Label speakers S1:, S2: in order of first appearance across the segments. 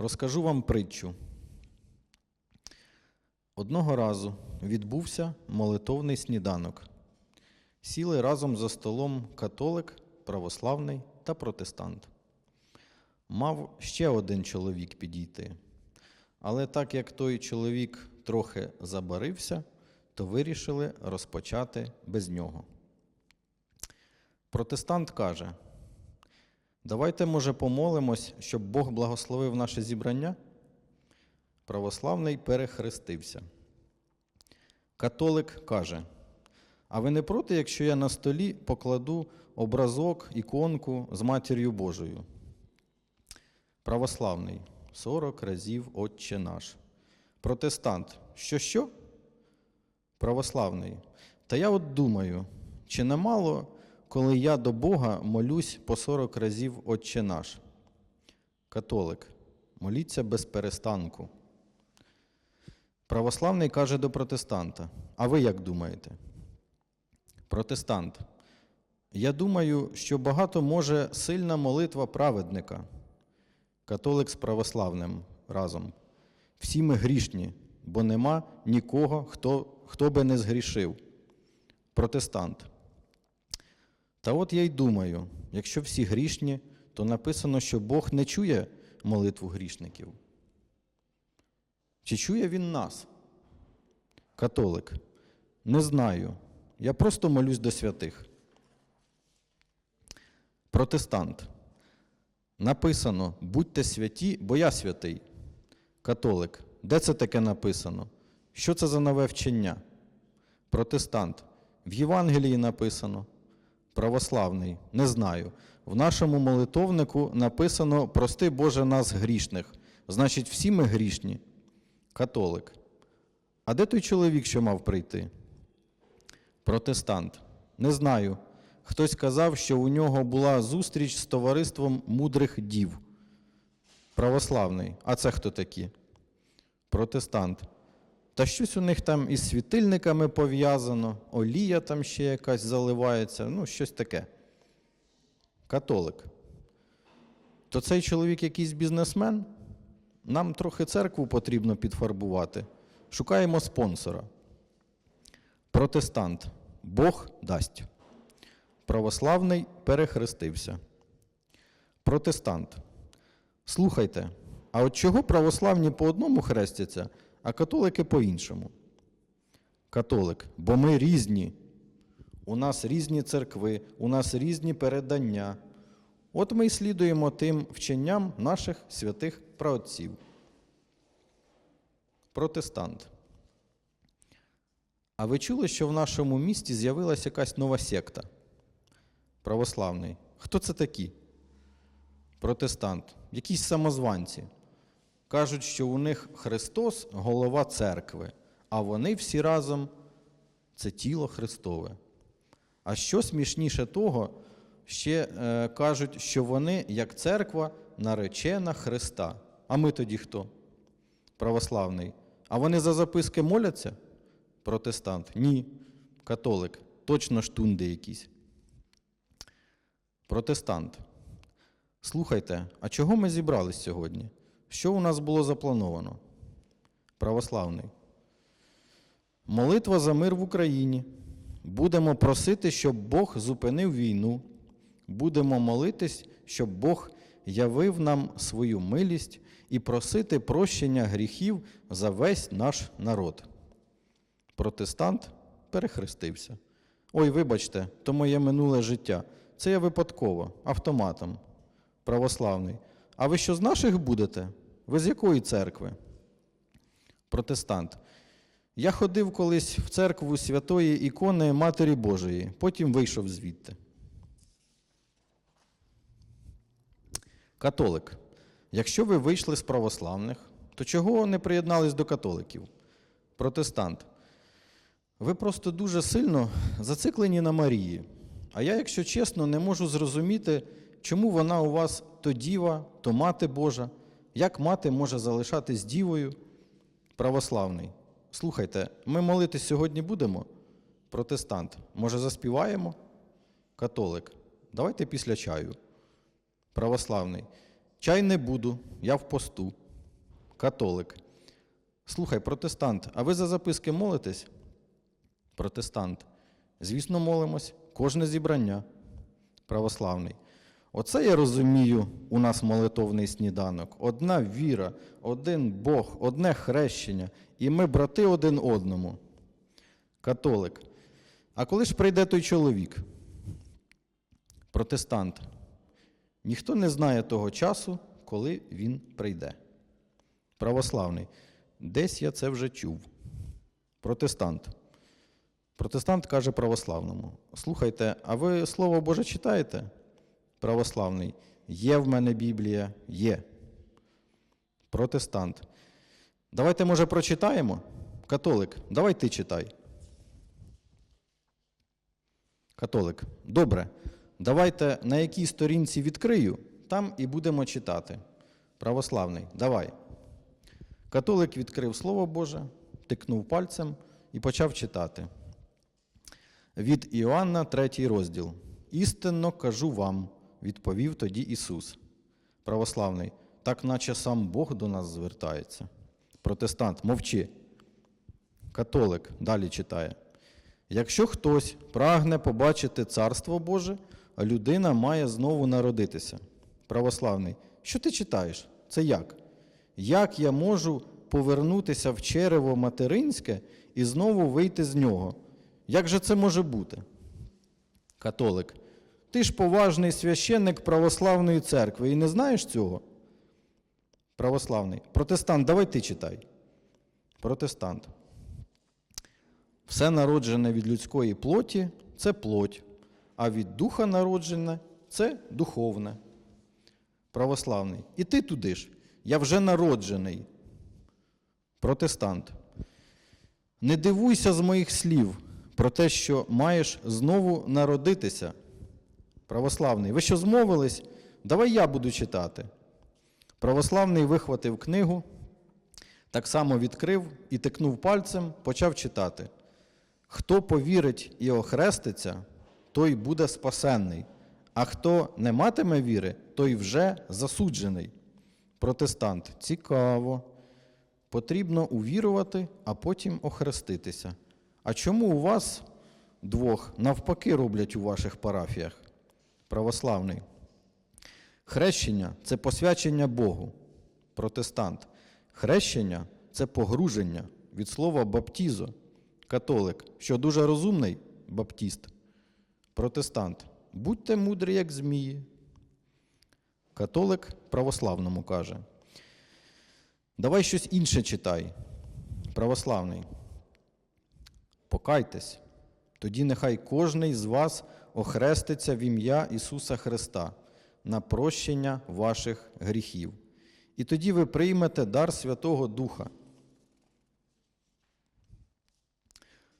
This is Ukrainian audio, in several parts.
S1: Розкажу вам притчу. Одного разу відбувся молитовний сніданок. Сіли разом за столом католик, православний та протестант. Мав ще один чоловік підійти. Але так як той чоловік трохи забарився, то вирішили розпочати без нього. Протестант каже: Давайте, може, помолимось, щоб Бог благословив наше зібрання. Православний перехрестився. Католик каже: А ви не проти, якщо я на столі покладу образок, іконку з матір'ю Божою? Православний 40 разів Отче наш. Протестант. Що що? Православний. Та я от думаю, чи немало, коли я до Бога молюсь по 40 разів Отче наш? Католик. Моліться без перестанку. Православний каже до протестанта: А ви як думаєте? Протестант. Я думаю, що багато може сильна молитва праведника. Католик з православним разом. Всі ми грішні, бо нема нікого, хто, хто би не згрішив. Протестант. Та от я й думаю, якщо всі грішні, то написано, що Бог не чує молитву грішників. Чи чує він нас? Католик. Не знаю. Я просто молюсь до святих. Протестант. Написано: будьте святі, бо я святий. Католик. Де це таке написано? Що це за нове вчення? Протестант. В Євангелії написано. Православний. Не знаю. В нашому молитовнику написано Прости Боже нас грішних. Значить, всі ми грішні. Католик. А де той чоловік, що мав прийти? Протестант. Не знаю. Хтось казав, що у нього була зустріч з товариством мудрих дів. Православний. А це хто такі? Протестант. Та щось у них там із світильниками пов'язано, олія там ще якась заливається, ну, щось таке. Католик. То цей чоловік якийсь бізнесмен? Нам трохи церкву потрібно підфарбувати. Шукаємо спонсора. Протестант. Бог дасть. Православний перехрестився. Протестант. Слухайте, а от чого православні по одному хрестяться, а католики по іншому? Католик. Бо ми різні. У нас різні церкви, у нас різні передання. От ми й слідуємо тим вченням наших святих праотців. Протестант. А ви чули, що в нашому місті з'явилася якась нова секта? Православний. Хто це такі? Протестант. Якісь самозванці. Кажуть, що у них Христос голова церкви, а вони всі разом це тіло Христове. А що смішніше того, ще е, кажуть, що вони, як церква, наречена Христа. А ми тоді хто? Православний. А вони за записки моляться? Протестант. Ні. Католик. Точно штунди якісь. Протестант. Слухайте, а чого ми зібрались сьогодні? Що у нас було заплановано? Православний. Молитва за мир в Україні. Будемо просити, щоб Бог зупинив війну. Будемо молитись, щоб Бог явив нам свою милість і просити прощення гріхів за весь наш народ. Протестант перехрестився. Ой, вибачте, то моє минуле життя. Це я випадково, автоматом. Православний. А ви що з наших будете? Ви з якої церкви? Протестант. Я ходив колись в церкву святої ікони Матері Божої, потім вийшов звідти. Католик. Якщо ви вийшли з православних, то чого не приєднались до католиків? Протестант. Ви просто дуже сильно зациклені на Марії. А я, якщо чесно, не можу зрозуміти, чому вона у вас то діва, то мати Божа, як мати може залишатись дівою православний. Слухайте, ми молитись сьогодні будемо? Протестант. Може, заспіваємо? Католик. Давайте після чаю. Православний. Чай не буду, я в посту. Католик. Слухай, протестант, а ви за записки молитесь? Протестант. Звісно, молимось. Кожне зібрання. Православний. Оце я розумію, у нас молитовний сніданок. Одна віра, один Бог, одне хрещення, і ми брати один одному. Католик. А коли ж прийде той чоловік? Протестант. Ніхто не знає того часу, коли він прийде. Православний. Десь я це вже чув. Протестант. Протестант каже православному: Слухайте, а ви Слово Боже читаєте? Православний. Є в мене Біблія? Є. Протестант. Давайте, може, прочитаємо? Католик, давай ти читай. Католик. Добре. Давайте на якій сторінці відкрию, там і будемо читати. Православний. Давай. Католик відкрив Слово Боже, тикнув пальцем і почав читати. Від Іоанна, третій розділ. Істинно кажу вам, відповів тоді Ісус. Православний, так наче сам Бог до нас звертається. Протестант, мовчи. Католик далі читає. Якщо хтось прагне побачити Царство Боже, людина має знову народитися. Православний, що ти читаєш? Це як? Як я можу повернутися в черево материнське і знову вийти з нього? Як же це може бути? Католик. Ти ж поважний священник православної церкви і не знаєш цього? Православний. Протестант, давай ти читай. Протестант. Все народжене від людської плоті це плоть, а від духа народжене це духовне. Православний. І ти туди ж. Я вже народжений. Протестант. Не дивуйся з моїх слів про те, що маєш знову народитися. Православний. Ви що змовились? Давай я буду читати. Православний вихватив книгу, так само відкрив і тикнув пальцем, почав читати. Хто повірить і охреститься, той буде спасенний, а хто не матиме віри, той вже засуджений. Протестант. Цікаво. Потрібно увірувати, а потім охреститися. А чому у вас двох навпаки роблять у ваших парафіях? Православний. Хрещення це посвячення Богу. Протестант. Хрещення це погруження від слова баптізо. Католик, що дуже розумний баптіст. Протестант. Будьте мудрі, як змії. Католик православному каже. Давай щось інше читай. Православний. Покайтесь. Тоді нехай кожний з вас охреститься в ім'я Ісуса Христа на прощення ваших гріхів. І тоді ви приймете дар Святого Духа.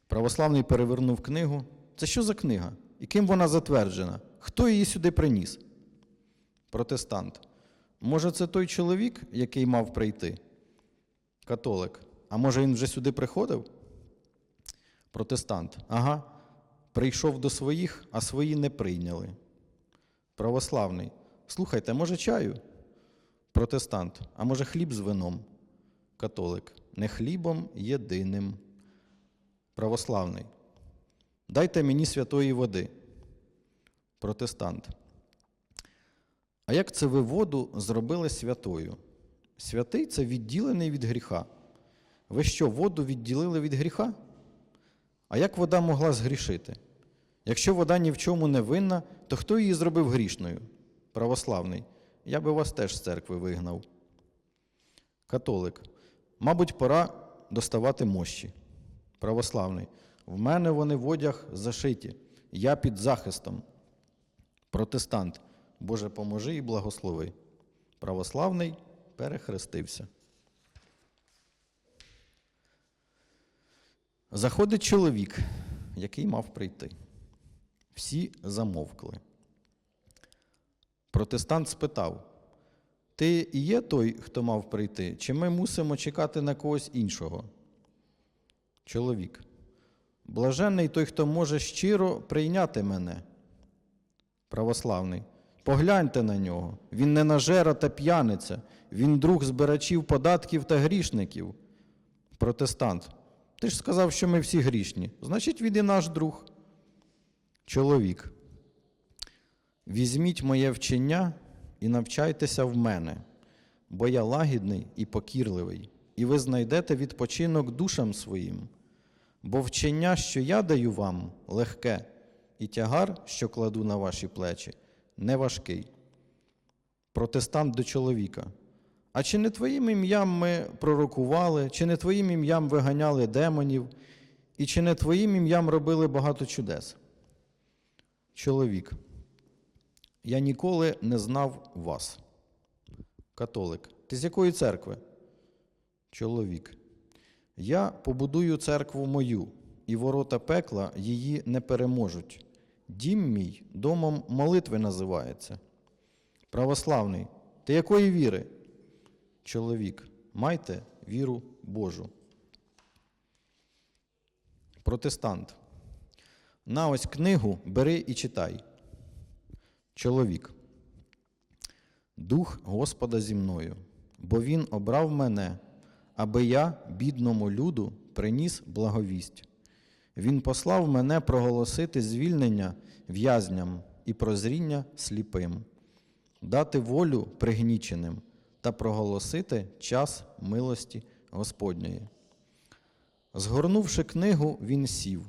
S1: Православний перевернув книгу. Це що за книга? І ким вона затверджена? Хто її сюди приніс? Протестант. Може, це той чоловік, який мав прийти? Католик. А може він вже сюди приходив? Протестант. Ага. Прийшов до своїх, а свої не прийняли. Православний. Слухайте, може чаю? Протестант. А може хліб з вином? Католик. Не хлібом єдиним. Православний. Дайте мені святої води. Протестант. А як це ви воду зробили святою? Святий це відділений від гріха. Ви що, воду відділили від гріха? А як вода могла згрішити? Якщо вода ні в чому не винна, то хто її зробив грішною? Православний. Я би вас теж з церкви вигнав. Католик. Мабуть, пора доставати мощі. Православний. В мене вони в одяг зашиті. Я під захистом. Протестант. Боже, поможи і благослови. Православний перехрестився. Заходить чоловік, який мав прийти. Всі замовкли. Протестант спитав: Ти і є той, хто мав прийти, чи ми мусимо чекати на когось іншого? Чоловік. Блаженний той, хто може щиро прийняти мене. Православний. Погляньте на нього. Він не нажера та п'яниця, він друг збирачів податків та грішників. Протестант. Ти ж сказав, що ми всі грішні. Значить, він і наш друг. Чоловік. Візьміть моє вчення і навчайтеся в мене, бо я лагідний і покірливий, і ви знайдете відпочинок душам своїм. Бо вчення, що я даю вам, легке, і тягар, що кладу на ваші плечі, не важкий. Протестант до чоловіка. А чи не твоїм ім'ям ми пророкували, чи не твоїм ім'ям виганяли демонів, і чи не твоїм ім'ям робили багато чудес? Чоловік. Я ніколи не знав вас. Католик. Ти з якої церкви? Чоловік. Я побудую церкву мою, і ворота пекла її не переможуть. Дім мій домом молитви називається. Православний. Ти якої віри? Чоловік. Майте віру Божу. Протестант. На ось книгу бери і читай. Чоловік. Дух Господа зі мною, бо Він обрав мене, аби я, бідному люду, приніс благовість. Він послав мене проголосити звільнення в'язням і прозріння сліпим, дати волю пригніченим та проголосити час милості Господньої. Згорнувши книгу, він сів.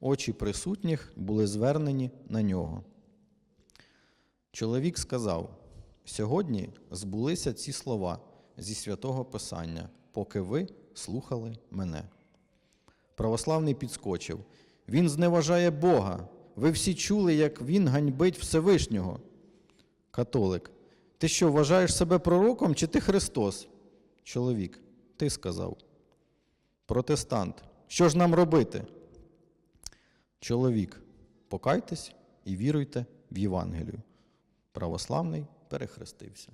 S1: Очі присутніх були звернені на нього. Чоловік сказав: Сьогодні збулися ці слова зі святого Писання, поки ви слухали мене. Православний підскочив. Він зневажає Бога. Ви всі чули, як він ганьбить Всевишнього. Католик. Ти що, вважаєш себе пророком чи ти Христос? Чоловік. Ти сказав. Протестант. Що ж нам робити? Чоловік. Покайтесь і віруйте в Євангелію. Православний перехрестився.